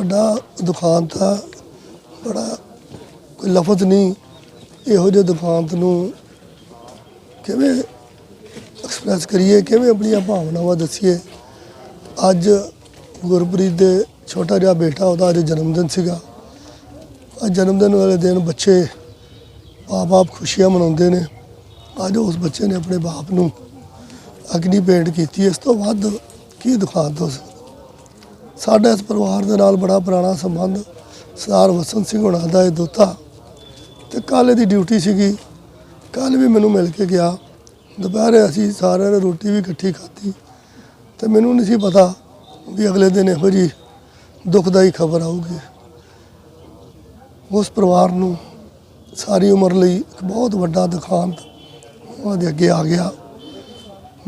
ਵੱਡਾ ਦੁਖਾਂਤ ਆ ਬੜਾ ਕੋਈ ਲਫ਼ਜ਼ ਨਹੀਂ ਇਹੋ ਜਿਹੇ ਦੁਖਾਂਤ ਨੂੰ ਕਿਵੇਂ ਐਕਸਪ੍ਰੈਸ ਕਰੀਏ, ਕਿਵੇਂ ਆਪਣੀਆਂ ਭਾਵਨਾਵਾਂ ਦੱਸੀਏ। ਅੱਜ ਗੁਰਪ੍ਰੀਤ ਦੇ ਛੋਟਾ ਜਿਹਾ ਬੇਟਾ, ਉਹਦਾ ਅੱਜ ਜਨਮ ਦਿਨ ਸੀਗਾ। ਅੱਜ ਜਨਮ ਦਿਨ ਵਾਲੇ ਦਿਨ ਬੱਚੇ ਆਪ ਬਾਪ ਖੁਸ਼ੀਆਂ ਮਨਾਉਂਦੇ ਨੇ। ਅੱਜ ਉਸ ਬੱਚੇ ਨੇ ਆਪਣੇ ਬਾਪ ਨੂੰ ਅਗਨੀ ਭੇਂਟ ਕੀਤੀ। ਇਸ ਤੋਂ ਵੱਧ ਕੀ ਦੁਖਾਂਤ ਹੋ ਸਕਦਾ? ਸਾਡਾ ਇਸ ਪਰਿਵਾਰ ਦੇ ਨਾਲ ਬੜਾ ਪੁਰਾਣਾ ਸੰਬੰਧ ਸਰਦਾਰ ਵਸੰਤ ਸਿੰਘ ਹੁਣਾਂ ਦਾ ਇਹ ਦੋਤਾ ਤੇ ਕੱਲ੍ਹ ਦੀ ਡਿਊਟੀ ਸੀਗੀ। ਕੱਲ ਵੀ ਮੈਨੂੰ ਮਿਲ ਕੇ ਗਿਆ। ਦੁਪਹਿਰੇ ਅਸੀਂ ਸਾਰਿਆਂ ਨੇ ਰੋਟੀ ਵੀ ਇਕੱਠੀ ਖਾਧੀ ਤੇ ਮੈਨੂੰ ਨਹੀਂ ਸੀ ਪਤਾ ਵੀ ਅਗਲੇ ਦਿਨ ਇਹੋ ਜੀ ਦੁਖਦਾਈ ਖਬਰ ਆਊਗੀ। ਉਸ ਪਰਿਵਾਰ ਨੂੰ ਸਾਰੀ ਉਮਰ ਲਈ ਇੱਕ ਬਹੁਤ ਵੱਡਾ ਦੁਖਾਂਤ ਉਹਨਾਂ ਦੇ ਅੱਗੇ ਆ ਗਿਆ।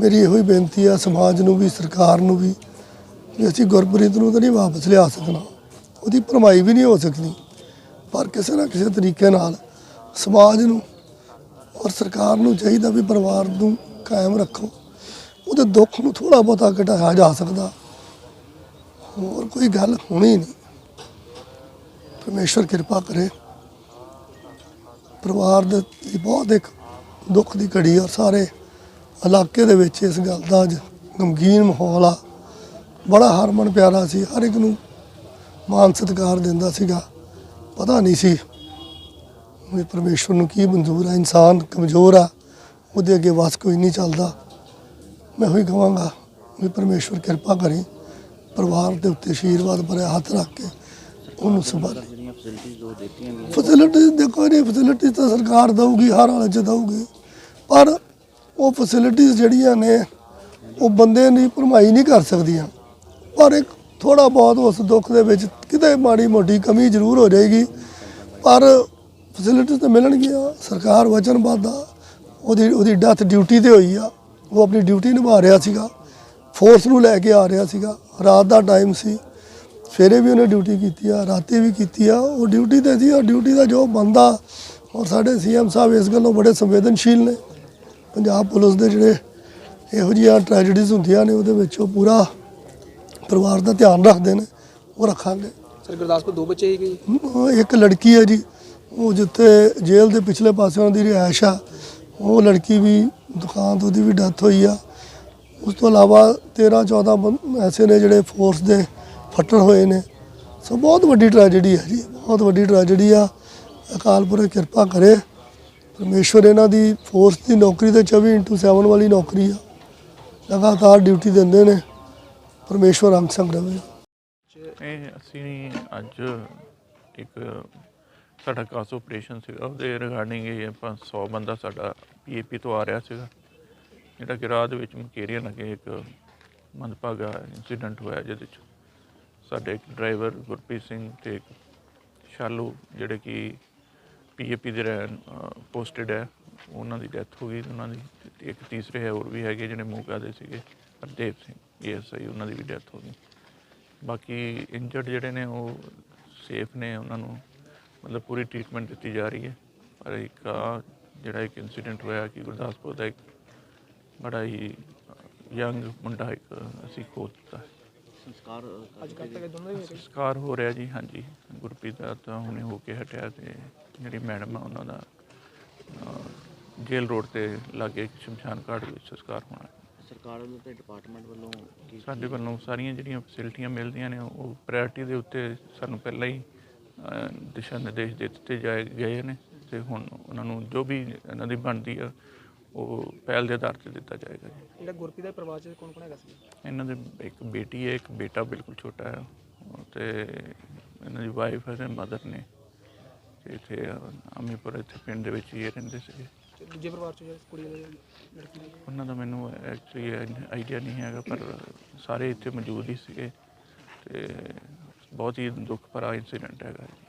ਮੇਰੀ ਇਹੋ ਹੀ ਬੇਨਤੀ ਆ ਸਮਾਜ ਨੂੰ ਵੀ, ਸਰਕਾਰ ਨੂੰ ਵੀ ਵੀ ਅਸੀਂ ਗੁਰਪ੍ਰੀਤ ਨੂੰ ਤਾਂ ਨਹੀਂ ਵਾਪਸ ਲਿਆ ਸਕਣਾ। ਉਹਦੀ ਭਰਮਾਈ ਵੀ ਨਹੀਂ ਹੋ ਸਕਦੀ। ਪਰ ਕਿਸੇ ਨਾ ਕਿਸੇ ਤਰੀਕੇ ਨਾਲ ਸਮਾਜ ਨੂੰ ਔਰ ਸਰਕਾਰ ਨੂੰ ਚਾਹੀਦਾ ਵੀ ਪਰਿਵਾਰ ਨੂੰ ਕਾਇਮ ਰੱਖੋ। ਉਹਦੇ ਦੁੱਖ ਨੂੰ ਥੋੜਾ ਬਹੁਤਾ ਘਟਾਇਆ ਜਾ ਸਕਦਾ। ਹੋਰ ਕੋਈ ਗੱਲ ਹੋਣੀ ਨਹੀਂ। ਪਰਮੇਸ਼ਰ ਕਿਰਪਾ ਕਰੇ। ਪਰਿਵਾਰ ਦੇ ਬਹੁਤ ਇੱਕ ਦੁੱਖ ਦੀ ਘੜੀ ਔਰ ਸਾਰੇ ਇਲਾਕੇ ਦੇ ਵਿੱਚ ਇਸ ਗੱਲ ਦਾ ਅੱਜ ਗਮਗੀਨ ਮਾਹੌਲ ਆ। ਬੜਾ ਹਰਮਨ ਪਿਆਰਾ ਸੀ, ਹਰ ਇੱਕ ਨੂੰ ਮਾਨ ਸਤਿਕਾਰ ਦਿੰਦਾ ਸੀਗਾ। ਪਤਾ ਨਹੀਂ ਸੀ ਵੀ ਪਰਮੇਸ਼ਵਰ ਨੂੰ ਕੀ ਮਨਜ਼ੂਰ ਆ, ਇਨਸਾਨ ਕਮਜ਼ੋਰ ਆ, ਉਹਦੇ ਅੱਗੇ ਵਸ ਕੋਈ ਨਹੀਂ ਚੱਲਦਾ। ਮੈਂ ਹੋਈ ਕਹਾਂਗਾ ਵੀ ਪਰਮੇਸ਼ਵਰ ਕਿਰਪਾ ਕਰੇ, ਪਰਿਵਾਰ ਦੇ ਉੱਤੇ ਆਸ਼ੀਰਵਾਦ ਭਰਿਆ ਹੱਥ ਰੱਖ ਕੇ ਉਹਨੂੰ ਸੰਭਾਲੇ। ਫੈਸਿਲਿਟੀਜ਼ ਫੈਸਿਲਿਟੀ ਦੇਖੋ ਇਹ ਫੈਸਿਲਿਟੀ ਤਾਂ ਸਰਕਾਰ ਦਊਗੀ, ਹਰ ਹਾਲਤ 'ਚ ਦਊਗੀ, ਪਰ ਉਹ ਫੈਸਿਲਿਟੀਆਂ ਜਿਹੜੀਆਂ ਨੇ, ਉਹ ਬੰਦੇ ਦੀ ਭਰਮਾਈ ਨਹੀਂ ਕਰ ਸਕਦੀਆਂ। ਪਰ ਇੱਕ ਥੋੜਾ ਬਹੁਤ ਉਸ ਦੁੱਖ ਦੇ ਵਿੱਚ ਕਿਤੇ ਮਾੜੀ ਮੋਟੀ ਕਮੀ ਜ਼ਰੂਰ ਹੋ ਜਾਏਗੀ। ਪਰ ਫੈਸਿਲਿਟੀਜ਼ ਤਾਂ ਮਿਲਣਗੀਆਂ, ਸਰਕਾਰ ਵਚਨਬੱਧ ਆ ਉਹਦੀ ਉਹਦੀ ਡੈਥ ਡਿਊਟੀ ਤੇ ਹੋਈ ਆ, ਉਹ ਆਪਣੀ ਡਿਊਟੀ ਨਿਭਾ ਰਿਹਾ ਸੀਗਾ। ਫੋਰਸ ਨੂੰ ਲੈ ਕੇ ਆ ਰਿਹਾ ਸੀਗਾ। ਰਾਤ ਦਾ ਟਾਈਮ ਸੀ। ਸਵੇਰੇ ਵੀ ਉਹਨੇ ਡਿਊਟੀ ਕੀਤੀ ਆ, ਰਾਤੀ ਵੀ ਕੀਤੀ ਆ। ਉਹ ਡਿਊਟੀ ਤੇ ਸੀ, ਉਹ ਡਿਊਟੀ ਦਾ ਜੋ ਬੰਦਾ ਔਰ ਸਾਡੇ ਸੀਐਮ ਸਾਹਿਬ ਇਸ ਗੱਲੋਂ ਬੜੇ ਸੰਵੇਦਨਸ਼ੀਲ ਨੇ। ਪੰਜਾਬ ਪੁਲਿਸ ਦੇ ਜਿਹੜੇ ਇਹੋ ਜਿਹੀਆਂ ਟ੍ਰੈਜਡੀਜ਼ ਹੁੰਦੀਆਂ ਨੇ, ਉਹਦੇ ਵਿੱਚ ਉਹ ਪੂਰਾ ਪਰਿਵਾਰ ਦਾ ਧਿਆਨ ਰੱਖਦੇ ਨੇ ਉਹ ਰੱਖਾਂਗੇ। ਸਰ ਗੁਰਦਾਸਪੁਰ ਦੋ ਬੱਚੇ ਹੀ ਗਏ ਇੱਕ ਲੜਕੀ ਹੈ ਜੀ ਉਹ ਜਿੱਥੇ ਜੇਲ੍ਹ ਦੇ ਪਿਛਲੇ ਪਾਸੇ ਉਹਨਾਂ ਦੀ ਰਿਹਾਇਸ਼ ਆ ਉਹ ਲੜਕੀ ਵੀ ਦੁਕਾਨ ਤੋਂ ਉਹਦੀ ਵੀ ਡੈਥ ਹੋਈ ਆ। ਉਸ ਤੋਂ ਇਲਾਵਾ 13 14 ਬੰ- ਐਸੇ ਨੇ ਜਿਹੜੇ ਫੋਰਸ ਦੇ ਫੱਟੜ ਹੋਏ ਨੇ। ਸੋ ਬਹੁਤ ਵੱਡੀ ਟ੍ਰੈਜੇਡੀ ਹੈ ਜੀ ਬਹੁਤ ਵੱਡੀ ਟ੍ਰੈਜੇਡੀ ਆ। ਅਕਾਲ ਪੁਰਖ ਕਿਰਪਾ ਕਰੇ ਪਰਮੇਸ਼ਵਰ ਇਹਨਾਂ ਦੀ ਫੋਰਸ ਦੀ ਨੌਕਰੀ ਤੇ 24/7 ਵਾਲੀ ਨੌਕਰੀ ਆ। ਲਗਾਤਾਰ ਡਿਊਟੀ ਦਿੰਦੇ ਨੇ। ਪਰਮੇਸ਼ਵਰ ਅੰਗ ਸੰਗ ਰਵੇ। ਇਹ ਅਸੀਂ ਅੱਜ ਇੱਕ ਸਾਡਾ ਕਾਸ ਆਪਰੇਸ਼ਨ ਸੀਗਾ, ਉਹਦੇ ਰਿਗਾਰਡਿੰਗ ਇਹ ਆਪਾਂ 100 ਬੰਦਾ ਸਾਡਾ ਪੀਏਪੀ ਤੋਂ ਆ ਰਿਹਾ ਸੀਗਾ। ਜਿਹੜਾ ਕਿ ਰਾਹ ਦੇ ਵਿੱਚ ਮਕੇਰੀਆ ਲੱਗੇ, ਇੱਕ ਮੰਦਭਾਗਾ ਇਨਸੀਡੈਂਟ ਹੋਇਆ ਜਿਹਦੇ ਚ। ਸਾਡੇ ਇੱਕ ਡਰਾਈਵਰ ਗੁਰਪ੍ਰੀਤ ਸਿੰਘ ਤੇ ਇੱਕ ਸ਼ਾਲੂ, ਜਿਹੜੇ ਕਿ ਪੀਏਪੀ ਦੇ ਰਹਿਣ ਪੋਸਟਡ ਹੈ, ਉਹਨਾਂ ਦੀ ਡੈਥ ਹੋ ਗਈ ਉਹਨਾਂ ਦੀ ਇੱਕ ਤੀਸਰੇ ਹੈ ਹੋਰ ਵੀ ਹੈਗੇ ਜਿਹੜੇ ਮੂਕਾ ਦੇ ਸੀਗੇ, ਹਰਦੇਵ ਸਿੰਘ। ਏਐਸਆਈ ਉਹਨਾਂ ਦੀ ਵੀ ਡੈਥ ਹੋ ਗਈ। ਬਾਕੀ ਇੰਜਰਡ ਜਿਹੜੇ ਨੇ ਉਹ ਸੇਫ ਨੇ ਉਹਨਾਂ ਨੂੰ ਮਤਲਬ ਪੂਰੀ ਟ੍ਰੀਟਮੈਂਟ ਦਿੱਤੀ ਜਾ ਰਹੀ ਹੈ। ਪਰ ਇੱਕ ਆਹ ਜਿਹੜਾ ਇੱਕ ਇਨਸੀਡੈਂਟ ਹੋਇਆ ਕਿ ਗੁਰਦਾਸਪੁਰ ਦਾ ਇੱਕ ਬੜਾ ਹੀ ਯੰਗ ਮੁੰਡਾ ਇੱਕ ਅਸੀਂ ਖੋ ਦਿੱਤਾ। ਸੰਸਕਾਰ ਅੱਜ ਕੱਲ੍ਹ ਤੱਕ ਦੋਨੋਂ ਹੀ ਸੰਸਕਾਰ ਹੋ ਰਿਹਾ ਜੀ ਹਾਂਜੀ। ਗੁਰਪ੍ਰੀਤ ਦਾ ਤਾਂ ਹੁਣੇ ਹੋ ਕੇ ਹਟਿਆ ਤੇ ਜਿਹੜੀ ਮੈਡਮ ਆ ਉਹਨਾਂ ਦਾ ਜੇਲ੍ਹ ਰੋਡ ਤੇ ਲਾਗੇ ਸ਼ਮਸ਼ਾਨ ਘਾਟ ਵਿੱਚ ਸੰਸਕਾਰ ਹੋਣਾ। ਹੈ। ਸਰਕਾਰ ਵੱਲੋਂ ਤੇ ਡਿਪਾਰਟਮੈਂਟ ਵੱਲੋਂ ਕੀ ਸਾਡੇ ਵੱਲੋਂ ਸਾਰੀਆਂ ਜਿਹੜੀਆਂ ਫੈਸਿਲਿਟੀਆਂ ਮਿਲਦੀਆਂ ਨੇ ਉਹ ਪ੍ਰਾਇੋਰਟੀ ਦੇ ਉੱਤੇ ਸਾਨੂੰ ਪਹਿਲਾਂ ਹੀ ਅਹ, ਦਿਸ਼ਾ ਨਿਰਦੇਸ਼ ਦੇ ਦਿੱਤੇ ਜਾਏ ਗਏ ਨੇ ਤੇ ਹੁਣ ਉਹਨਾਂ ਨੂੰ ਜੋ ਵੀ ਇਹਨਾਂ ਦੀ ਬਣਦੀ ਆ ਉਹ ਪਹਿਲ ਦੇ ਆਧਾਰ ਤੇ ਦਿੱਤਾ ਜਾਏਗਾ ਜੀ। ਜਿਹੜਾ ਗੁਰਪ੍ਰੀਤ ਦੇ ਪਰਿਵਾਰ ਚ ਕੌਣ ਕੌਣ ਹੈਗਾ ਸੀ? ਇਹਨਾਂ ਦੇ ਇੱਕ ਬੇਟੀ ਹੈ ਇੱਕ ਬੇਟਾ ਬਿਲਕੁਲ ਛੋਟਾ ਹੈ। ਤੇ ਇਹਨਾਂ ਦੀ ਵਾਈਫ ਹੈ ਤੇ ਮਦਰ ਨੇ। ਤੇ ਇੱਥੇ ਅਮੀਪੁਰ ਇੱਥੇ ਪਿੰਡ ਦੇ ਵਿੱਚ ਹੀ ਇਹ ਰਹਿੰਦੇ ਸੀਗੇ। ਤੇ ਦੂਜੇ ਪਰਿਵਾਰ ਚ ਜਿਹੜਾ ਕੁੜੀ ਦੇ ਲੜਕੀ ਦੇ ਉਹਨਾਂ ਦਾ ਮੈਨੂੰ ਐਕਚੁਅਲੀ ਆਈਡੀਆ ਨਹੀਂ ਹੈਗਾ, ਪਰ ਸਾਰੇ ਇੱਥੇ ਮੌਜੂਦ ਹੀ ਸੀਗੇ ਤੇ ਬਹੁਤ ਹੀ ਦੁੱਖ ਭਰਾ ਇਨਸੀਡੈਂਟ ਹੈਗਾ ਜੀ।